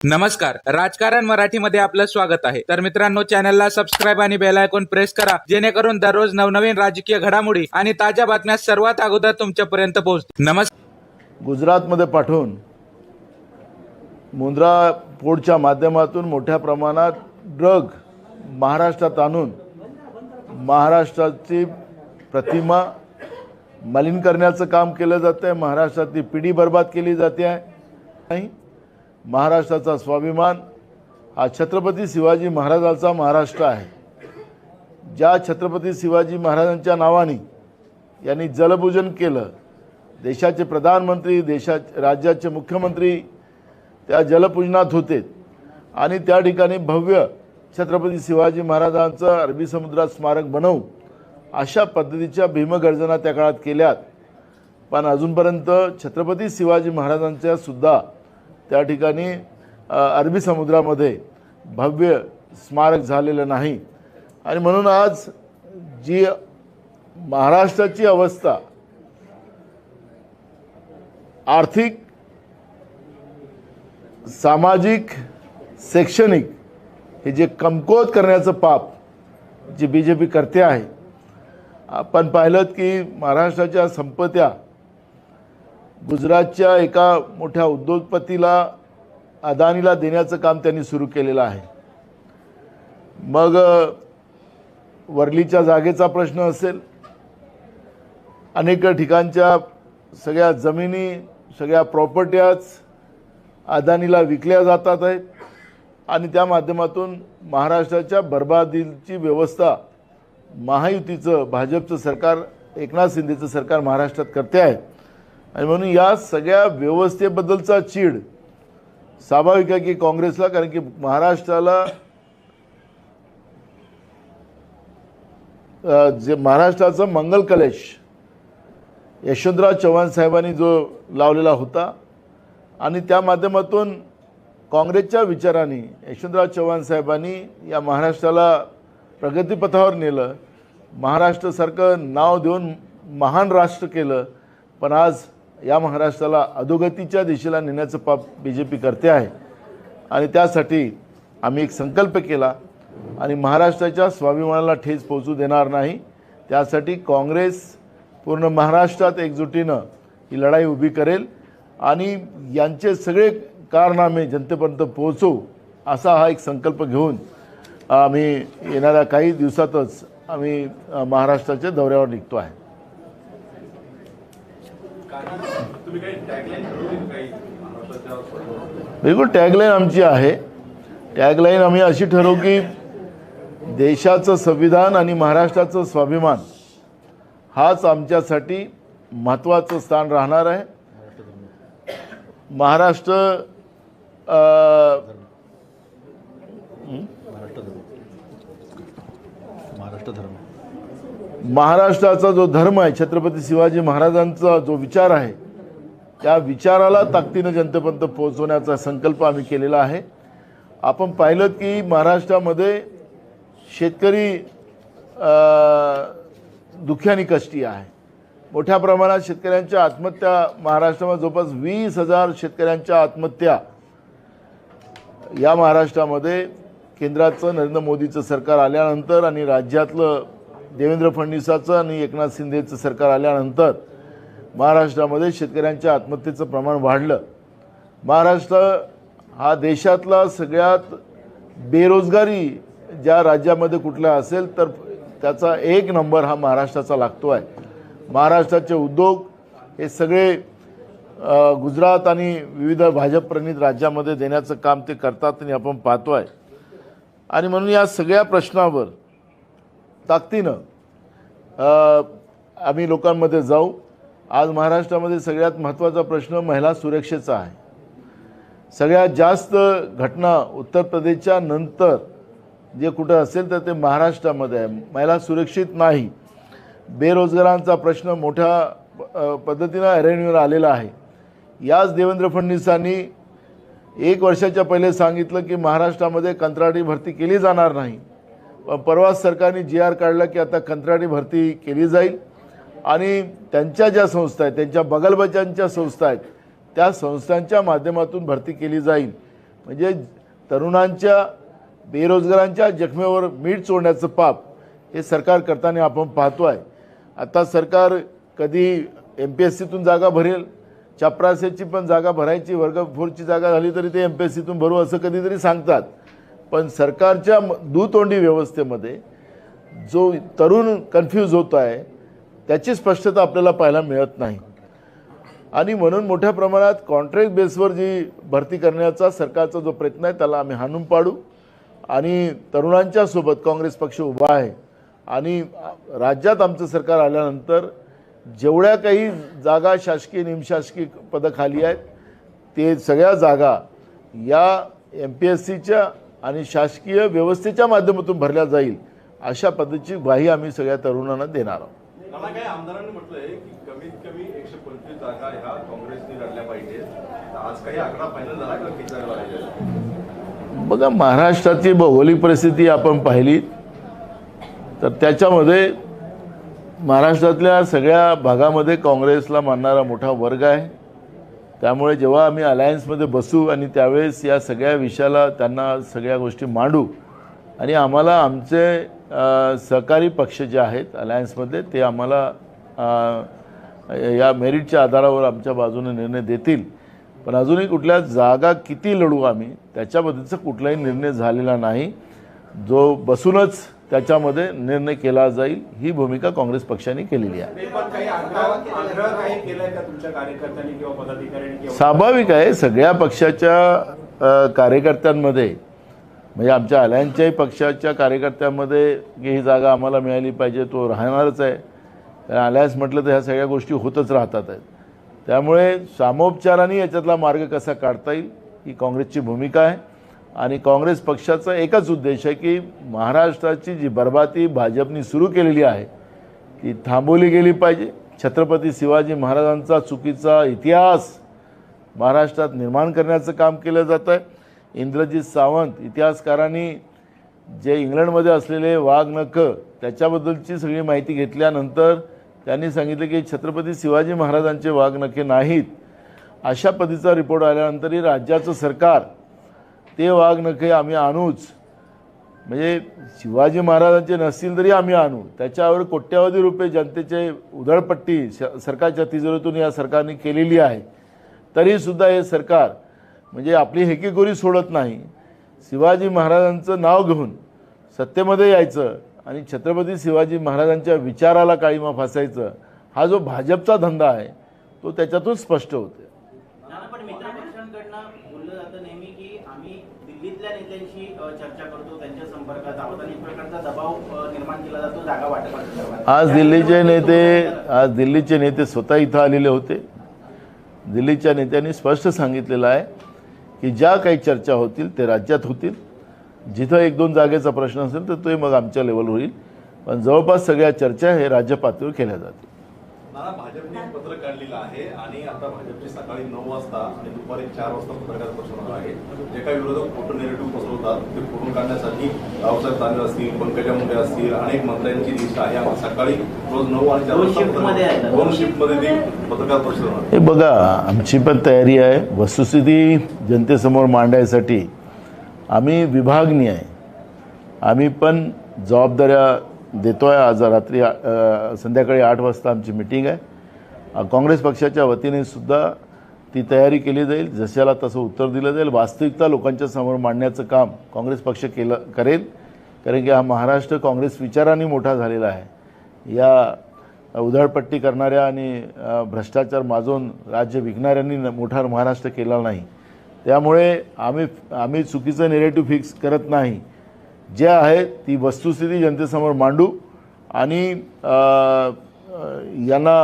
नमस्कार. राजकारण मराठीमध्ये आपलं स्वागत आहे. तर मित्रांनो चॅनलला सबस्क्राईब आणि बेल आयकॉन प्रेस करा जेणेकरून दररोज नवनवीन राजकीय घडामोडी आणि ताज्या बातम्या सर्वात अगोदर तुमच्यापर्यंत पोहोचते नमस्कार. गुजरातमध्ये पाठवून मुंद्रा पोडच्या माध्यमातून मोठ्या प्रमाणात ड्रग महाराष्ट्रात आणून महाराष्ट्राची प्रतिमा मलिन करण्याचं काम केलं जातं आहे महाराष्ट्रातली पिढी बर्बाद केली जाते. आहे नाही महाराष्ट्राचा स्वाभिमान हा छत्रपती शिवाजी महाराजांचा महाराष्ट्र आहे. ज्या छत्रपती शिवाजी महाराजांच्या नावाने यांनी जलपूजन केलं देशाचे प्रधानमंत्री देशा राज्याचे मुख्यमंत्री त्या जलपूजनात होते आणि त्या ठिकाणी भव्य छत्रपती शिवाजी महाराजांचं अरबी समुद्रात स्मारक बनवू अशा पद्धतीच्या भीमगर्जना त्या काळात केल्यात. पण अजूनपर्यंत छत्रपती शिवाजी महाराजांच्या सुद्धा त्या ठिकाणी अरबी समुद्रामध्ये भव्य स्मारक झालेलं नाही. आणि म्हणून आज जी महाराष्ट्राची अवस्था आर्थिक सामाजिक शैक्षणिक हे जे कमकुवत करण्याचं पाप जे बी जे पी करते आहे आपण पाहिलं की महाराष्ट्राच्या संपत्त्या गुजरातच्या एका मोठ्या उद्योगपतीला अदानीला देण्याचं काम त्यांनी सुरू केलेलं आहे. मग वरलीच्या वर्लीच्या जागेचा प्रश्न असेल. अनेक ठिकाणच्या सगळ्या जमिनी सगळ्या प्रॉपर्ट्याच अदानीला विकल्या जातात आहेत. आणि त्या माध्यमातून महाराष्ट्राच्या बर्बादीची व्यवस्था महायुतीचं भाजपचं सरकार एकनाथ शिंदेचं सरकार महाराष्ट्रात करते आहे. आणि म्हणून या सगळ्या व्यवस्थेबद्दलचा चीड स्वाभाविक आहे की काँग्रेसला कारण की महाराष्ट्राला जे महाराष्ट्राचं मंगल कलेश यशवंतराव चव्हाण साहेबांनी जो लावलेला होता आणि त्या माध्यमातून काँग्रेसच्या विचाराने यशवंतराव चव्हाण साहेबांनी या महाराष्ट्राला प्रगतीपथावर नेलं महाराष्ट्रासारखं नाव देऊन महान राष्ट्र केलं पण आज या महाराष्ट्राला अधोगतीच्या दिशेला नेण्याचं पाप बी जे पी करते आहे. आणि त्यासाठी आम्ही एक संकल्प केला आणि महाराष्ट्राच्या स्वाभिमानाला ठेच पोहोचू देणार नाही. त्यासाठी काँग्रेस पूर्ण महाराष्ट्रात एकजुटीनं ही लढाई उभी करेल आणि यांचे सगळे कारनामे जनतेपर्यंत पोहोचू असा हा एक संकल्प घेऊन आम्ही येणाऱ्या काही दिवसातच आम्ही महाराष्ट्राच्या दौऱ्यावर निघतो आहे. बिलकुल टॅगलाईन आमची आहे. टॅगलाईन आम्ही अशी ठरवू की देशाचं संविधान आणि महाराष्ट्राचं स्वाभिमान हाच आमच्यासाठी महत्त्वाचं स्थान राहणार आहे. महाराष्ट्र महाराष्ट्र धर्म. महाराष्ट्राचा जो धर्म आहे छत्रपती शिवाजी महाराजांचा जो विचार आहे त्या विचाराला ताकदीनं जनतेपर्यंत पोहोचवण्याचा संकल्प आम्ही केलेला आहे. आपण पाहिलं की महाराष्ट्रामध्ये शेतकरी अ, कष्टी आहे. मोठ्या प्रमाणात शेतकऱ्यांच्या आत्महत्या महाराष्ट्रामध्ये जवळपास वीस हजार शेतकऱ्यांच्या आत्महत्या या महाराष्ट्रामध्ये केंद्राचं नरेंद्र मोदीचं सरकार आल्यानंतर आणि राज्यातलं देवेंद्र फडणवीसाचं आणि एकनाथ शिंदेचं सरकार आल्यानंतर महाराष्ट्रामध्ये शेतकऱ्यांच्या आत्महत्येचं प्रमाण वाढलं. महाराष्ट्र हा देशातला सगळ्यात बेरोजगारी ज्या राज्यामध्ये कुठला असेल तर त्याचा एक नंबर हा महाराष्ट्राचा लागतो आहे. महाराष्ट्राचे उद्योग हे सगळे गुजरात आणि विविध भाजपप्रणित राज्यामध्ये देण्याचं काम ते करतात आणि आपण पाहतो आहे आणि म्हणून या सगळ्या प्रश्नावर ताकदीनं आम्ही लोकांमध्ये जाऊ. आज महाराष्ट्रामध्ये सगळ्यात महत्त्वाचा प्रश्न महिला सुरक्षेचा आहे. सगळ्यात जास्त घटना उत्तर प्रदेशच्या नंतर जे कुठं असेल तर ते महाराष्ट्रामध्ये आहे. महिला सुरक्षित नाही. बेरोजगारांचा प्रश्न मोठ्या पद्धतीनं ऐरणीवर आलेला आहे. याच देवेंद्र फडणवीसांनी एक वर्षाच्या पहिले सांगितलं की महाराष्ट्रामध्ये कंत्राटी भरती केली जाणार नाही. परवाच सरकारने जी आर काढला की आता कंत्राटी भरती केली जाईल. आणि त्यांच्या ज्या संस्था आहेत त्यांच्या बगलबजांच्या संस्था आहेत त्या संस्थांच्या माध्यमातून भरती केली जाईल. म्हणजे तरुणांच्या बेरोजगारांच्या जखमेवर मीठ चोरण्याचं पाप हे सरकार करताना आपण पाहतो आहे आता सरकार कधी एम पी एस सीतून जागा भरेल चपरासीची पण जागा भरायची वर्ग फोरची जागा झाली तरी ते एम पी एस सीतून भरू असं कधीतरी सांगतात. पण सरकारच्या म- दुतोंडी व्यवस्थेमध्ये जो तरुण कन्फ्यूज होतो आहे त्याची स्पष्टता आपल्याला पाहायला मिळत नाही. आणि म्हणून मोठ्या प्रमाणात कॉन्ट्रॅक्ट बेसवर जी भरती करण्याचा सरकारचा जो प्रयत्न आहे त्याला आम्ही हाणून पाडू. आणि तरुणांच्या सोबत काँग्रेस पक्ष उभा आहे. आणि राज्यात आमचं सरकार आल्यानंतर जेवढ्या काही जागा शासकीय निमशासकीय पदं खाली आहेत ते सगळ्या जागा या एम पी एस सीच्या आणि शासकीय व्यवस्थेच्या माध्यमातून भरल्या जाईल अशा पद्धतीची ग्वाही आम्ही सगळ्या तरुणांना देणार आहोत. आमदारांनी म्हटलंय की कमीत कमी एकशे पंचवीस जागा ह्या काँग्रेसने लढल्या पाहिजेत. आज काही आकडा फायनल झाला का बघा महाराष्ट्राची भौगोलिक परिस्थिती आपण पाहिली तर त्याच्यामध्ये महाराष्ट्रातल्या सगळ्या भागामध्ये काँग्रेसला मानणारा मोठा वर्ग आहे. त्यामुळे जेव्हा आम्ही अलायन्समध्ये बसू आणि त्यावेळेस या सगळ्या विषयाला त्यांना सगळ्या गोष्टी मांडू आणि आम्हाला आमचे सहकारी पक्ष जे आहेत अलायन्समधले ते आम्हाला या मेरिटच्या आधारावर आमच्या बाजूने निर्णय देतील. पण अजूनही कुठल्या जागा किती लढू आम्ही त्याच्याबद्दलचा कुठलाही निर्णय झालेला नाही. जो बसूनच त्याच्यामध्ये निर्णय केला जाईल ही भूमिका काँग्रेस पक्षाने केलेली आहे. स्वाभाविक आहे सगळ्या पक्षाच्या कार्यकर्त्यांमध्ये म्हणजे आमच्या अलायन्सच्याही पक्षाच्या कार्यकर्त्यांमध्ये की ही जागा आम्हाला मिळाली पाहिजे तो राहणारच आहे. कारण अलायन्स म्हटलं तर ह्या सगळ्या गोष्टी होतच राहतात. आहेत त्यामुळे सामोपचाराने याच्यातला मार्ग कसा काढता येईल ही काँग्रेसची भूमिका आहे. आणि काँग्रेस पक्षाचा एकच उद्देश आहे की महाराष्ट्राची जी बरबादी भाजपनी सुरू केलेली आहे ती थांबवली गेली पाहिजे. छत्रपती शिवाजी महाराजांचा चुकीचा इतिहास महाराष्ट्रात निर्माण करण्याचं काम केलं जातं आहे इंद्रजित सावंत इतिहासकारांनी जे इंग्लंडमध्ये असलेले वाघ नख त्याच्याबद्दलची सगळी माहिती घेतल्यानंतर त्यांनी सांगितलं की छत्रपती शिवाजी महाराजांचे वाघ नखे नाहीत. अशा पद्धतीचा रिपोर्ट आल्यानंतरही राज्याचं सरकार ते वाघ नखे आम्ही आणूच. म्हणजे शिवाजी महाराजांचे नसतील तरी आम्ही आणू. त्याच्यावर कोट्यावधी रुपये जनतेचे उधळपट्टी श- सरकारच्या तिजोरीतून या सरकारने केलेली आहे. तरीसुद्धा हे सरकार म्हणजे आपली हेकेगोरी सोडत नाही. शिवाजी महाराजांचं नाव घेऊन सत्तेमध्ये यायचं आणि छत्रपती शिवाजी महाराजांच्या विचाराला काळीमा फासायचं हा जो भाजपचा धंदा आहे तो त्याच्यातून स्पष्ट होते जातं नेहमी की आम्ही दिल्लीतल्या नेत्यांशी चर्चा करतो त्यांच्या संपर्कात आहोत आणि एक प्रकारचा दबाव निर्माण केला जातो जागा संदर्भात आज दिल्लीचे नेते आज दिल्लीचे नेते स्वतः इथं आलेले होते. दिल्लीच्या नेत्यांनी स्पष्ट सांगितलेलं आहे की ज्या काही चर्चा होतील ते राज्यात होतील. जिथं एक दोन जागेचा प्रश्न असेल तर तो मग आमच्या लेवलवर होईल. पण जवळपास सगळ्या चर्चा हे राज्य पातळीवर केल्या जातील. नाना भाजपने एक पत्रक काढलेलं आहे आणि आता भाजपची सकाळी नऊ वाजता आणि दुपारी चार वाजता पत्रकार परिषद आहे. जे काही विरोधक फोटो नेरेटिव्ह पसरवतात ते फोटो काढण्यासाठी रावसाहेब दानवे असतील पंकजा मुंडे असतील अनेक मंत्र्यांची लिस्ट आहे. आपण सकाळी रोज नऊ आणि चार दोन शिफ्टमध्ये ती पत्रकार परिषद होणार हे बघा आमची पण तयारी आहे. वस्तुस्थिती जनतेसमोर मांडायसाठी. आम्ही विभागणी आहे. आम्ही पण जबाबदाऱ्या देतो आहे. आज रात्री संध्याकाळी आठ वाजता आमची मिटिंग आहे. काँग्रेस पक्षाच्या वतीने सुद्धा ती तयारी केली जाईल. जशाला तसं उत्तर दिलं जाईल. वास्तविकता लोकांच्या समोर मांडण्याचं काम काँग्रेस पक्ष केलं करेल. कारण की हा महाराष्ट्र काँग्रेस विचाराने मोठा झालेला आहे. या उधळपट्टी करणाऱ्या आणि भ्रष्टाचार माजून राज्य विकणाऱ्यांनी न- मोठा महाराष्ट्र केला नाही. त्यामुळे आम्ही आम्ही चुकीचं नेरेटिव्ह फिक्स करत नाही. जे आहे ती वस्तुस्थिती जनतेसमोर मांडू आणि यांना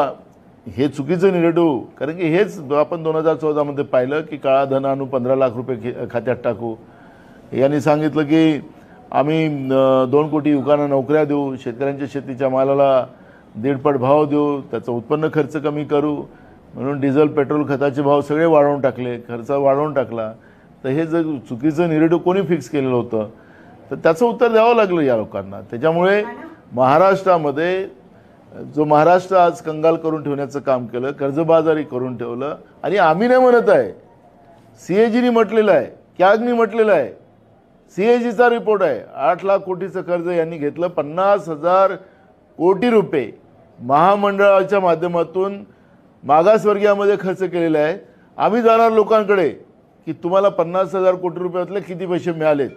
हे चुकीचं निरेटिव्ह कारण की हेच आपण दोन हजार चौदामध्ये पाहिलं की काळा धन आणू पंधरा लाख रुपये खे- खात्यात टाकू. यांनी सांगितलं की आम्ही दोन कोटी युवकांना नोकऱ्या देऊ शेतकऱ्यांच्या शेतीच्या मालाला दीडपट भाव देऊ त्याचं उत्पन्न खर्च कमी करू म्हणून डिझेल पेट्रोल खताचे भाव सगळे वाढवून टाकले खर्च वाढवून टाकला. तर हे जर चुकीचं निरेटिव्ह कोणी फिक्स केलेलं होतं तर त्याचं उत्तर द्यावं लागलं या लोकांना. त्याच्यामुळे महाराष्ट्रामध्ये जो महाराष्ट्र आज कंगाल करून ठेवण्याचं काम केलं कर्जबाजारी करून ठेवलं आणि आम्ही नाही म्हणत आहे. सी ए जीनी म्हटलेलं आहे कॅगनी म्हटलेलं आहे. सी ए जीचा रिपोर्ट आहे आठ लाख कोटीचं कर्ज यांनी घेतलं पन्नास हजार कोटी रुपये महामंडळाच्या माध्यमातून मागासवर्गीयामध्ये खर्च केलेला आहे. आम्ही जाणार लोकांकडे की तुम्हाला पन्नास हजार कोटी रुपयातले किती पैसे मिळालेत?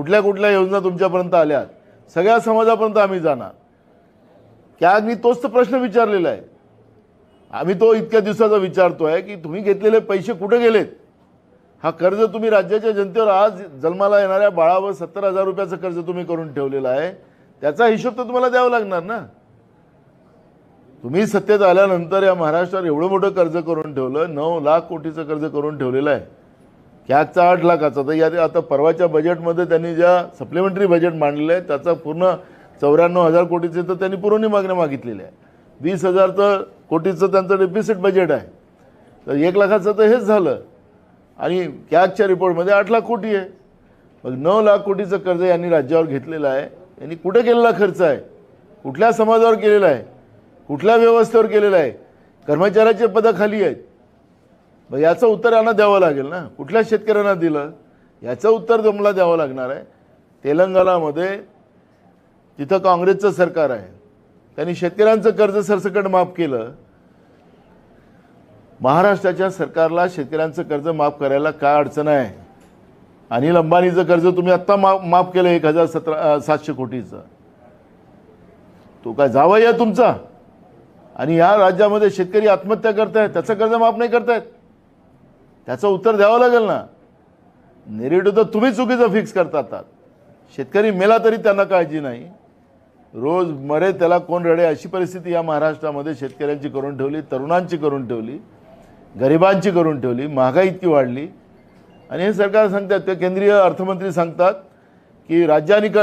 कुठल्या कुठल्या योजना तुमच्यापर्यंत आल्यात? सगळ्या समाजापर्यंत आम्ही जाणार. कॅगनी तोच तर प्रश्न विचारलेला आहे. आम्ही तो इतक्या दिवसाचा विचारतोय की तुम्ही घेतलेले पैसे कुठे गेलेत? हा कर्ज तुम्ही राज्याच्या जनतेवर आज जन्माला येणाऱ्या बाळावर सत्तर हजार रुपयाचं कर्ज तुम्ही करून ठेवलेलं आहे. त्याचा हिशोब तर तुम्हाला द्यावा लागणार ना? तुम्ही सत्तेत आल्यानंतर या महाराष्ट्रावर एवढं मोठं कर्ज करून ठेवलं नऊ लाख कोटीचं कर्ज करून ठेवलेलं आहे. कॅगचा आठ लाखाचा. तर या आता परवाच्या बजेटमध्ये त्यांनी ज्या सप्लिमेंटरी बजेट मांडलेलं आहे त्याचा पूर्ण चौऱ्याण्णव हजार कोटीचे तर त्यांनी पुरवणी मागण्या मागितलेल्या आहे वीस हजारचं कोटीचं त्यांचं डेफिसिट बजेट आहे. तर एक लाखाचं तर हेच झालं. आणि कॅगच्या रिपोर्टमध्ये आठ लाख कोटी आहे. मग नऊ लाख कोटीचं कर्ज यांनी राज्यावर घेतलेलं आहे. यांनी कुठे केलेला खर्च आहे? कुठल्या समाजावर केलेला आहे? कुठल्या व्यवस्थेवर केलेला आहे? कर्मचाऱ्याचे पदं खाली आहेत. मग याचं उत्तर यांना द्यावं लागेल ना? कुठल्या शेतकऱ्यांना दिलं? याचं उत्तर तुम्हाला द्यावं लागणार आहे. तेलंगणामध्ये तिथं काँग्रेसचं सरकार आहे त्यांनी शेतकऱ्यांचं कर्ज सरसकट माफ केलं. महाराष्ट्राच्या सरकारला शेतकऱ्यांचं कर्ज माफ करायला काय अडचण आहे? अनिल अंबानीचं कर्ज तुम्ही आत्ता माफ माफ केलं एक हजार सतरा सातशे कोटीचं. तो काय जावा या तुमचा? आणि या राज्यामध्ये शेतकरी आत्महत्या करतायत त्याचं कर्ज माफ नाही करतायत. त्याचं उत्तर द्यावं लागेल ना. नेरेटिव्ह तर तुम्ही चुकीचं फिक्स करतात शेतकरी मेला तरी त्यांना काळजी नाही. रोज मरे त्याला कोण रडे अशी परिस्थिती या महाराष्ट्रामध्ये शेतकऱ्यांची करून ठेवली तरुणांची करून ठेवली गरिबांची करून ठेवली महागाई इतकी वाढली. आणि हे सरकार सांगतात ते केंद्रीय अर्थमंत्री सांगतात की राज्यांनी क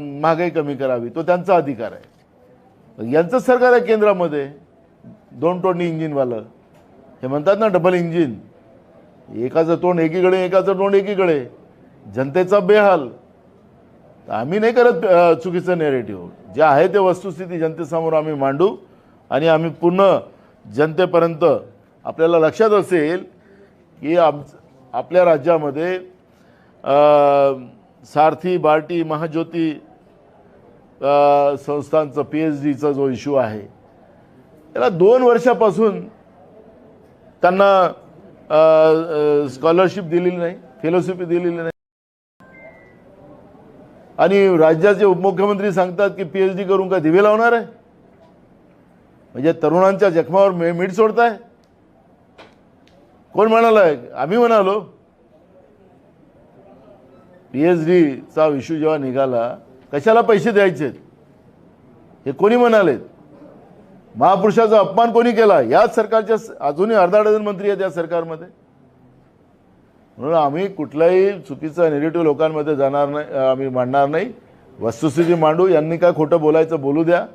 महागाई कमी करावी तो त्यांचा अधिकार आहे. यांचंच यांचं सरकार आहे केंद्रामध्ये. दोन टोनी इंजिनवालं. हे म्हणतात ना डबल इंजिन एकाचं तोंड एकीकडे एकाचं तोंड एकीकडे. जनतेचा बेहाल. आम्ही नाही करत चुकीचं नेरेटिव्ह जे आहे ते वस्तुस्थिती जनतेसमोर आम्ही मांडू आणि आम्ही पुन्हा जनतेपर्यंत आपल्याला लक्षात असेल की आम आपल्या राज्यामध्ये सारथी बार्टी महाज्योती संस्थांचं पी एच डीचा जो इश्यू आहे त्याला दोन वर्षापासून त्यांना स्कॉलरशिप दिलेली नाही फेलोशिप दिलेली नाही. आणि राज्याचे उपमुख्यमंत्री सांगतात की पी एच डी करून काय दिवे लावणार आहे? म्हणजे तरुणांच्या जखमावर मे मीठ सोडताय? कोण म्हणालाय आम्ही म्हणालो. पी एच डीचा इश्यू जेव्हा निघाला कशाला पैसे द्यायचे हे कोणी म्हणालेत? महापुरुषाचा अपमान कोणी केला? याच सरकारच्या अजूनही अर्धा डझन मंत्री आहेत या सरकारमध्ये. म्हणून आम्ही कुठलाही चुकीचा निगेटिव्ह लोकांमध्ये जाणार नाही आम्ही मांडणार नाही. वस्तुस्थिती मांडू. यांनी काय खोटं बोलायचं बोलू द्या.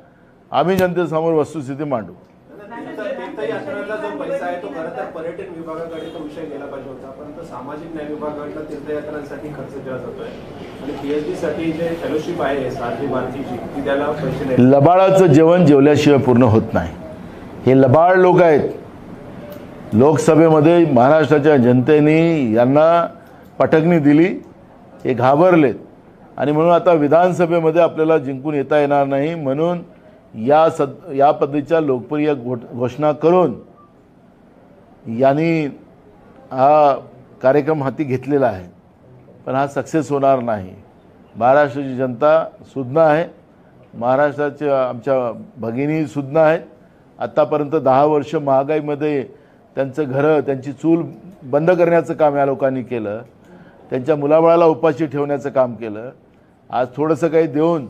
आम्ही जनतेसमोर वस्तुस्थिती मांडू तीर्थ- तीर्थयात्रेला जो पैसा आहे तो खरं तर पर्यटन विभागाकडे तो विषय गेला पाहिजे होता परंतु सामाजिक न्याय विभागाकडनं तीर्थयात्रांसाठी खर्च केला जातोय आणि पीएचडी साठी जे फेलोशिप आहे सारथी भारतीची ती त्याला पैसे नाही लबाळाचं जेवण जेवल्याशिवाय पूर्ण होत नाही. हे लबाळ लोक आहेत. लोकसभेमध्ये महाराष्ट्राच्या जनतेने यांना पटकणी दिली हे घाबरलेत. आणि म्हणून आता विधानसभेमध्ये आपल्याला जिंकून येता येणार नाही म्हणून या सद या पद्धतीच्या लोकप्रिय घोट घोषणा करून यांनी हा कार्यक्रम हाती घेतलेला आहे. पण हा सक्सेस होणार नाही. महाराष्ट्राची जनता सुज्ञ आहे. महाराष्ट्राच्या आमच्या भगिनी सुज्ञ आहेत. आत्तापर्यंत दहा वर्ष महागाईमध्ये त्यांचं घरं त्यांची चूल बंद करण्याचं काम या लोकांनी केलं. त्यांच्या मुलाबाळाला उपाशी ठेवण्याचं काम केलं. आज थोडंसं काही देऊन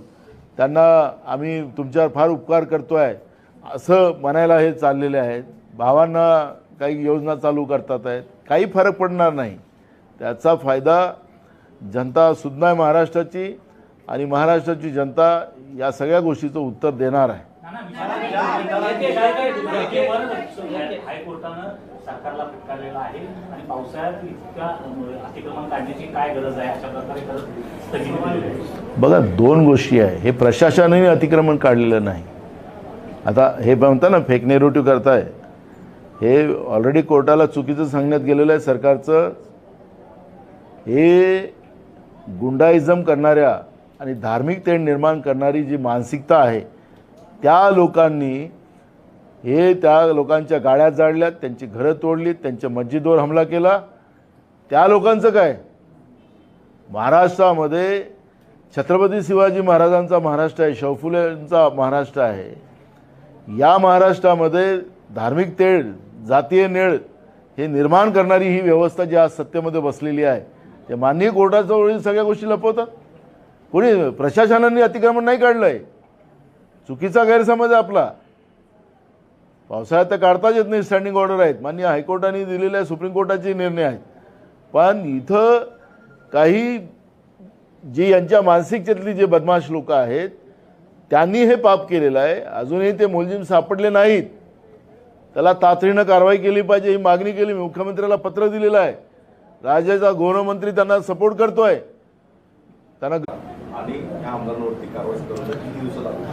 त्यांना आम्ही तुमच्यावर फार उपकार करतो आहे असं म्हणायला हे चाललेले आहेत. भावांना काही योजना चालू करतात आहेत. काही फरक पडणार नाही. त्याचा फायदा जनता सुज्ञ आहे महाराष्ट्राची आणि महाराष्ट्राची जनता या सगळ्या गोष्टीचं उत्तर देणार आहे. हायकोर्टानं सरकारला फटकारलेला आहे आणि पावसाळ्यात इतका अं, अतिक्रमण काढण्याची काय गरज आहे? अशा प्रकारे करत स्थगिती दिलेली आहे. बघा दोन गोष्टी आहे. हे प्रशासनाने अतिक्रमण काढलेलं नाही. आता हे म्हणता ना फेक नेरेटिव्ह करताय. हे ऑलरेडी कोर्टाला चुकीचं सांगण्यात गेलेलं आहे सरकारचं. हे गुंडाइझम करणाऱ्या आणि धार्मिक तेढ निर्माण करणारी जी मानसिकता आहे त्या लोकांनी हे त्या लोकांच्या गाड्या जाळल्यात त्यांची घरं तोडलीत त्यांच्या मस्जिदवर हमला केला. त्या लोकांचं काय? महाराष्ट्रामध्ये छत्रपती शिवाजी महाराजांचा महाराष्ट्र आहे शौफुलेंचा महाराष्ट्र आहे. या महाराष्ट्रामध्ये धार्मिक तेढ जातीय नेळ हे निर्माण करणारी ही व्यवस्था जी आज सत्तेमध्ये बसलेली आहे ते माननीय कोर्टाच्या वेळी सगळ्या गोष्टी लपवतात. कोणी प्रशासनाने अतिक्रमण नाही काढलं आहे चुकीचा गैरसमज आहे आपला. पावसाळ्यात तर काढताच येत नाही स्टँडिंग ऑर्डर आहेत. मान्य हायकोर्टाने दिलेल्या सुप्रीम कोर्टाचे निर्णय आहेत. पण इथं काही जी यांच्या मानसिकतेतली जे बदमाश लोक आहेत त्यांनी हे पाप केलेलं आहे. अजूनही ते मुलजीम सापडले नाहीत. त्याला तातडीनं कारवाई केली पाहिजे ही मागणी केली. मी मुख्यमंत्र्याला पत्र दिलेलं आहे. राज्याचा गृहमंत्री त्यांना सपोर्ट करतोय. त्यांना